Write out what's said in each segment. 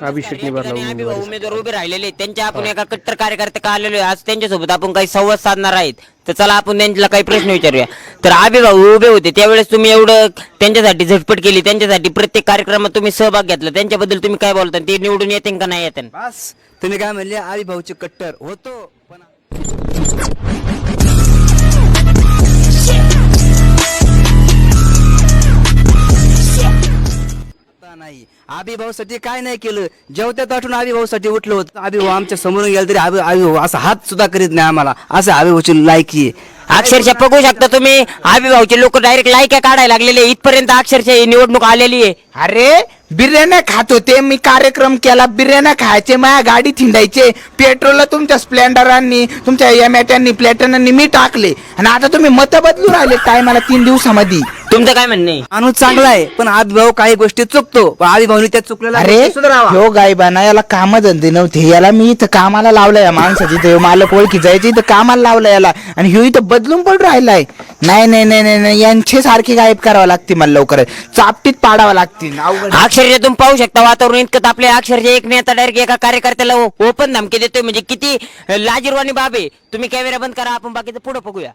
अभिषेक ठिकाणी आम्ही उमेदवारी. उभे राहिलेले. त्यांच्या आपण एका कट्टर कार्यकर्ते का आलेलो आहे आज त्यांच्यासोबत आपण काही संवाद साधणार आहेत. तर चला आपण त्यांच्याला काही प्रश्न विचारूया. तर आबी भाऊ उभे होते. त्यावेळेस तुम्ही एवढं त्यांच्यासाठी झटपट केली. त्यांच्यासाठी प्रत्येक कार्यक्रमात तुम्ही सहभाग घेतला. त्यांच्याबद्दल तुम्ही काय बोलता? ते निवडून येते का नाही येते बस. तुम्ही काय म्हणले? आबी भाऊचे कट्टर होतो. पण नाही. आबी भाऊसाठी काय नाही केलं. जेवत्यात आठवून आबी भाऊसाठी उठलं होतं. आबी भाऊ आमच्या समोरून गेला तरी आबी आबी भाऊ असा हात सुद्धा करीत नाही आम्हाला. असं आबी भाऊची लायकी आहे अक्षरशः बघू शकता तुम्ही. आबी भाऊचे लोक डायरेक्ट लायक्या काढायला लागलेले इथपर्यंत अक्षरशः ही निवडणूक आलेली आहे. अरे बिर्याण्या खात होते. मी कार्यक्रम केला. बिर्याण्या खायचे माझ्या गाडी थिंडायचे. पेट्रोल तुमच्या स्प्लेंडरांनी तुमच्या एमॅट्यांनी प्लॅटनांनी मी टाकले. आणि आता तुम्ही मत बदलू राहिले काय मला तीन दिवसामध्ये. तुमचं काय म्हणणं आहे? माणूस चांगला आहे पण आबी भाऊ काही गोष्टी चुकतो. पण आबी भाऊनी त्या चुकलेल्या अरे सुधारावा. ह्यो गायबाना याला काम धंदे नव्हते. याला मी इथं कामाला लावलं या माणसाची इथं. मालक ओळखी जायची इथं कामाला लावलं याला. आणि ह्यो इथं बदलून पण राहिलाय. नाही नाही नाही नाही नाही. यांचे सारखे गायब करावं लागते मला लवकर. चापटीत पाडावं लागतील अवघड. अक्षरशः तुम्ही पाहू शकता वातावरण इतकं तापले अक्षरशः एक नेता डायरेक्ट एका कार्यकर्त्याला ओपन धमकी देतोय. म्हणजे किती लाजीरवाणी बाब आहे. तुम्ही कॅमेरा बंद करा आपण बाकीचं पुढे बघूया.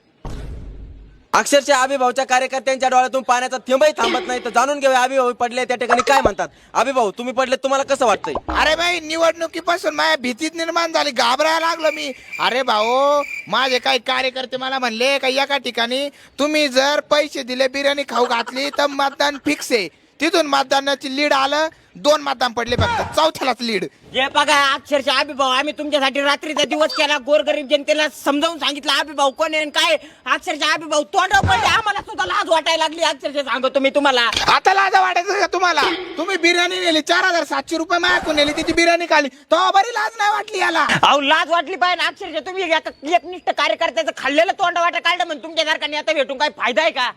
अक्षरशः अभिभावच्या कार्यकर्त्यांच्या डोळ्यातून पाण्याचा थेंबही थांबत नाही. तर जाणून घेऊया आबिभाऊ पडले त्या ठिकाणी काय म्हणतात. आबिभाऊ तुम्ही पडले तुम्हाला कसं वाटतंय? अरे भाई निवडणुकीपासून माझ्या भीतीत निर्माण झाली घाबरायला लागलो मी. अरे भाऊ माझे काही कार्यकर्ते मला म्हणले का एका ठिकाणी तुम्ही जर पैसे दिले बिर्याणी खाऊ घातली तर मतदान फिक्स आहे. तिथून मतदानाची लीड आलं दोन मतदान पडले फक्त. चौथ्यालाच लीड हे बघा अक्षरशः अभिभाऊ आम्ही तुमच्यासाठी रात्रीचा दिवस केला. गोरगरीब जनतेला समजावून सांगितलं अभिभाऊ कोण आहे आणि काय? अक्षरशः अभिभाऊ तोंड पडले. आम्हाला सुद्धा लाज वाटायला लागली. अक्षरशः सांगतो मी तुम्हाला. आता लाजा वाटायचं का तुम्हाला? तुम्ही बिर्याणी नेली चार हजार सातशे रुपये मायाकून नेली तिची बिर्याणी खाली. तो बरी लाज नाही वाटली याला. अहो लाज वाटली पाहिजे अक्षरशः तुम्ही एका एकनिष्ठ कार्यकर्त्याचं खाल्लेलं तोंड वाटा काढलं म्हणून तुमच्या सारखा आता भेटून काय फायदा आहे का?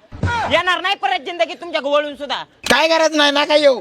येणार नाही परत जिंदगी तुमच्या वळून सुद्धा. काय गरज नाही ना काय येऊ.